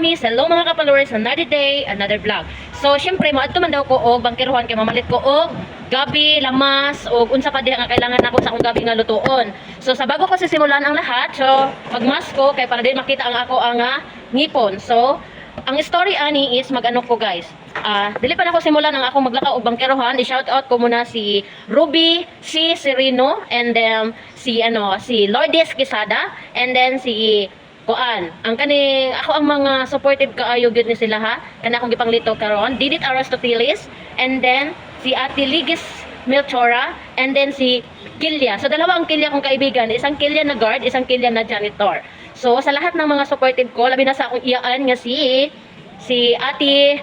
Mamis, hello mga ka-followers, another day, another vlog. So, syempre, maadto man daw ko og bangkiruhan kay mamalit ko og gabi, lamas, o unsa pa diha nga kailangan ako sa akong gabi nga lutuon. So, sa bago ko sisimulan ang lahat, so, magmas ko kay para din makita ang ako ang ah, ngipon. So, ang story ani is mag-ano ko guys. Ah, dili pa na ako simulan ang akong maglakaw og bangkerohan. I-shout out ko muna si Ruby, si Sereno, and then si ano, si Lourdes Quesada, and then si Kuan. Ang kaning ako ang mga supportive kaayo gyud ni sila ha. Kana akong gipanglito karon. Didit Aristoteles, and then si Ate Ligis Melchora, and then si Kilya. So dalawa ang Kilya kong kaibigan, isang Kilya na guard, isang Kilya na janitor. So sa lahat ng mga supportive ko, labi na sa akong iyaan nga si si Ate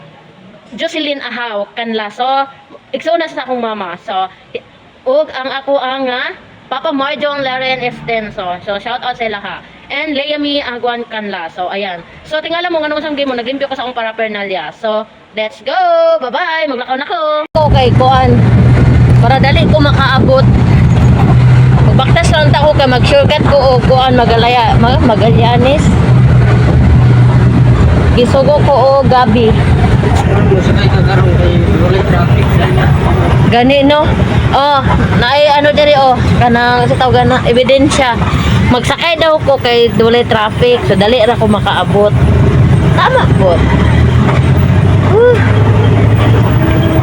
Jocelyn Ahaw kanla. So igsoon na sa akong mama. So ug ang ako ang nga Papa Marjong Laren Estenso. So shout out sa ila ha. And Leami Agwan kanla. So ayan. So tingala mo nganong isang game mo naglimpyo ko sa akong paraphernalia. So let's go. Bye-bye. Maglakaw na ko. Okay, kuan. Para dali ko makaabot Magbaktas lang ta ko kay mag-shortcut ko o kuan magalaya, mag magalyanis. Gisugo ko o gabi. Walay traffic. Gani no? Oh, naay ano diri oh, kanang sa tawag na ebidensya. Magsakay daw ko kay dulay traffic, so dali ra ko makaabot. Tama po. Uh.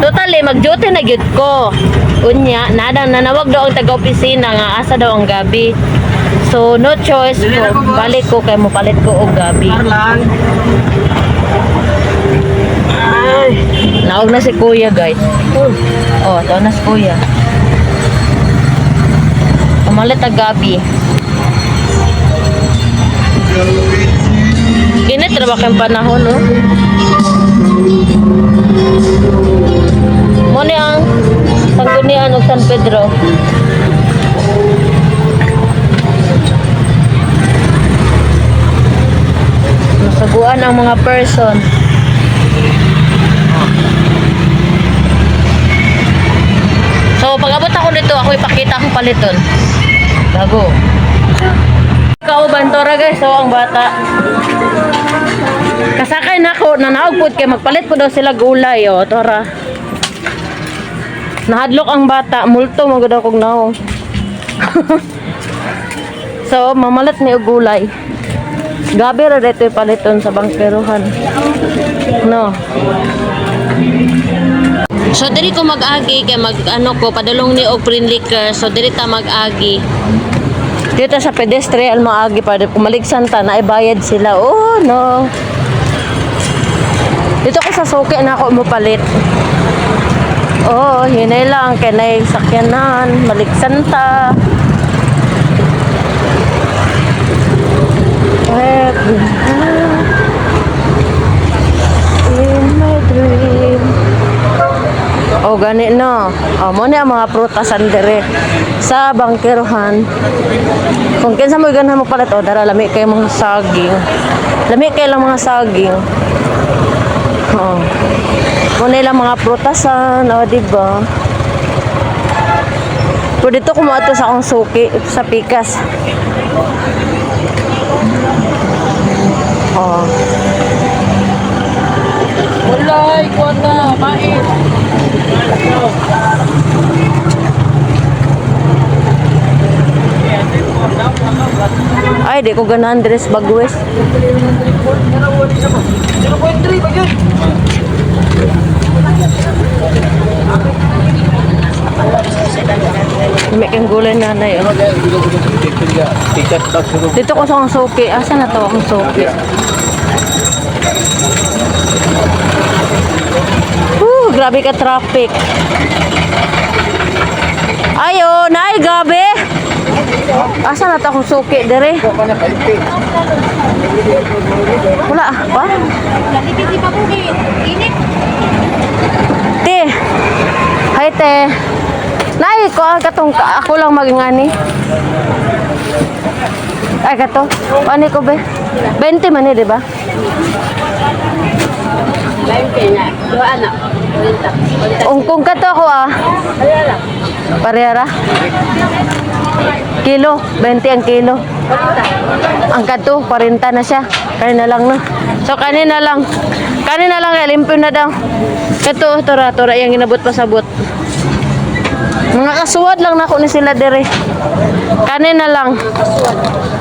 Totally, mag-duty na gyud ko. Unya, nada nanawag daw ang taga-opisina nga asa daw ang gabi. So, no choice ko. Balik ko kay mo palit ko og gabi. Ay, naog na si kuya guys. Oh, ito na si kuya. Umalit ang gabi. Init na kayong panahon, no? Muna ang sanggunian ng San Pedro. Masaguan ang mga person. So, pag abot ako nito, ako ipakita akong paliton. Bago. Kauban tora guys, so ang bata. Kasakay na ako, nanaog po kay magpalit po daw sila gulay, oh, tora. Nahadlok ang bata, multo mo daw kog naong. so, mamalat ni og gulay. Gabi ra dito paliton sa bangkeruhan. No. So diri ko mag-agi kay mag ano ko padulong ni og green liquor. So diri ta mag-agi. Dito sa pedestrian maagi pa kumaligsan ta na ibayad sila. Oh no. Dito ko sa suki na ako mopalit. Oh, hinay lang kay nay sakyanan, maligsan ta. Happy O gani no. O mo ni mga prutas andere sa bangkerohan. Kung kinsa mo ganahan mo palit o dara lami kay mga saging. Lami kay lang mga saging. Oo. Mo ni lang mga prutasan, o di ba? Pero dito kumato sa akong suki sa pikas. Oh. Walay, kwata, mais. Ay, di ko ganahan dress bagwes. 0.3 ba yun? May kang gulay nanay. Oh. Dito ko sa akong suki. Asa na to akong suki? Uh, grabe ka traffic. Ayo, nay, gabi. Asa na akong suki, na kaipi. Wala pa? Te. Hi, te. Nay, ko katong ka- ako lang magingani. Ay, kato. Ano ko be? 20 man eh, di ba? Lain kaya, dua anak. Kulinta. Ungkong kato ako ah. Kaya lang. Parehara. Kilo, 20 ang kilo. Ang kato, 40 na siya. Kanina lang no. So kanina lang. Kanina lang kay limpyo na daw. Ito, tora, tora yang ginabot pa sabot. Mga kasuwad lang nako ni sila dire. Kanina lang.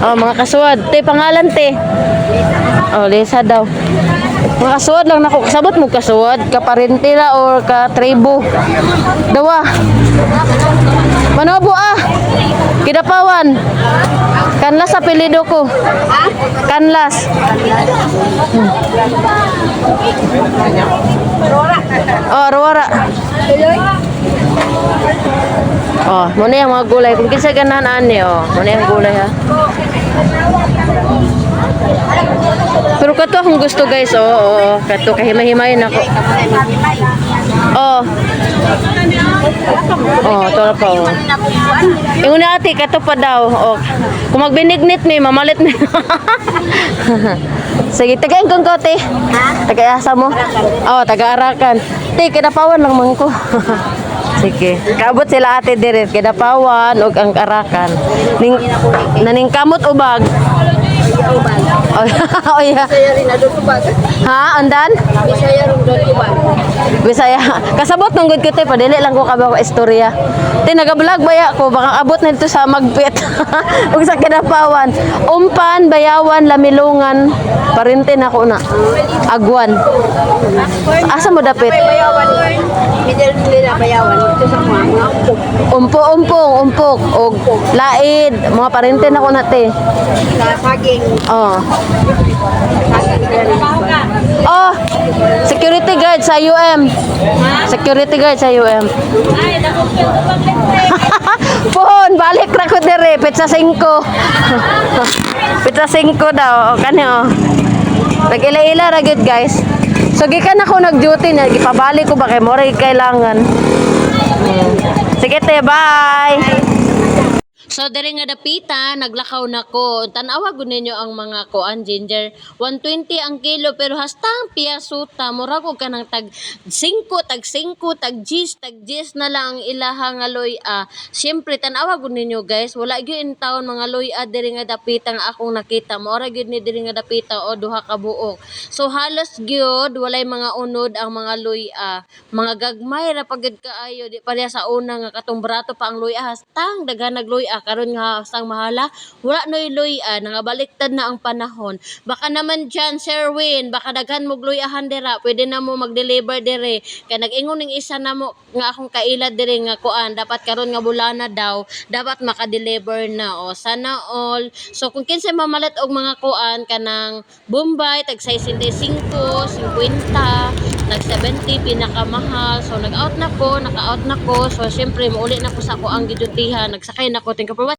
Oh, mga kasuwad. Te pangalan te. Oh, Lisa daw. Mga kasuwad lang nako. Sabot mo kasuwad, ka parentela or ka tribo. Dawa. Manobo ah. Kidapawan. Kanlas sa apelido ko. Kanlas. Oh, Aurora. Oh, muna yung mga gulay. Kung kinsa ganahan ani, oh. Muna yung gulay ha. Pero kato akong gusto guys, oh, oh, oh. Kato kahimay-himay na ko. Oh. Oh, na pa, oh. Yung una ate, kato pa daw. Oh. Kung magbinignit ni, mamalit ni. Sige, tagayin kong kote. Tagayasa mo? Oh, taga-arakan. Te, kinapawan lang man ko. Sige. Kaabot sila ate dire, kinapawan og ang arakan. Ning naning kamot ubag. Oh, oh yeah. Rin na. Ha, andan? Bisaya rin doon. Bisaya. Kasabot nung good ko te, padili lang ko kabaw istorya. Te nagablog baya ko baka abot na dito sa magpit. ug sa kinapawan. Umpan, bayawan, lamilungan, parente na ko na. Agwan. Asa mo dapit? Bayawan. Middle nila bayawan. Ito sa mga mga upok. Umpo, umpong, umpok, og laid, mga parente na ko na te. Sa saging. Oh. Oh, security guard sa UM. Security guard sa UM. Pohon, balik na ko dire, pizza 5. pizza 5 daw, o kani oh. Nag-ila-ila ra gyud guys. So gikan ako nag-duty na gipabalik ko ba kay more kailangan. Sige te, bye. So dere nga dapita, naglakaw na ko. Tanawa gud ninyo ang mga koan ginger. 120 ang kilo pero hastang piyasuta murag og kanang tag 5, tag 5, tag 10, tag 10 na lang ang ilaha nga loy a. Syempre tanawa gud ninyo guys, wala gyud in taon mga loy a dere nga dapita nga akong nakita. Mora gyud ni dere nga dapita o duha ka buok. So halos gyud walay mga unod ang mga loy a. Mga gagmay ra pagid kaayo di pareha sa una nga katong pa ang loy a hastang daghan nagloy a karon nga sang mahala. Wala noy luyan ah, nga baliktad na ang panahon. Baka naman diyan Sherwin baka daghan mo luyahan dira. Pwede na mo mag-deliver dire. Kay nag-ingon ning isa na mo nga akong kailad dire nga kuan. Dapat karon nga bulana daw. Dapat maka-deliver na o. Sana all. So kung kinsa mamalit og mga kuan kanang Bombay tag 65 50 50 nag-70 pinakamahal. So nag-out na ko, naka-out na ko. So syempre muuli na ko sa ako ang gidutihan. Nagsakay na ko ting kapabat.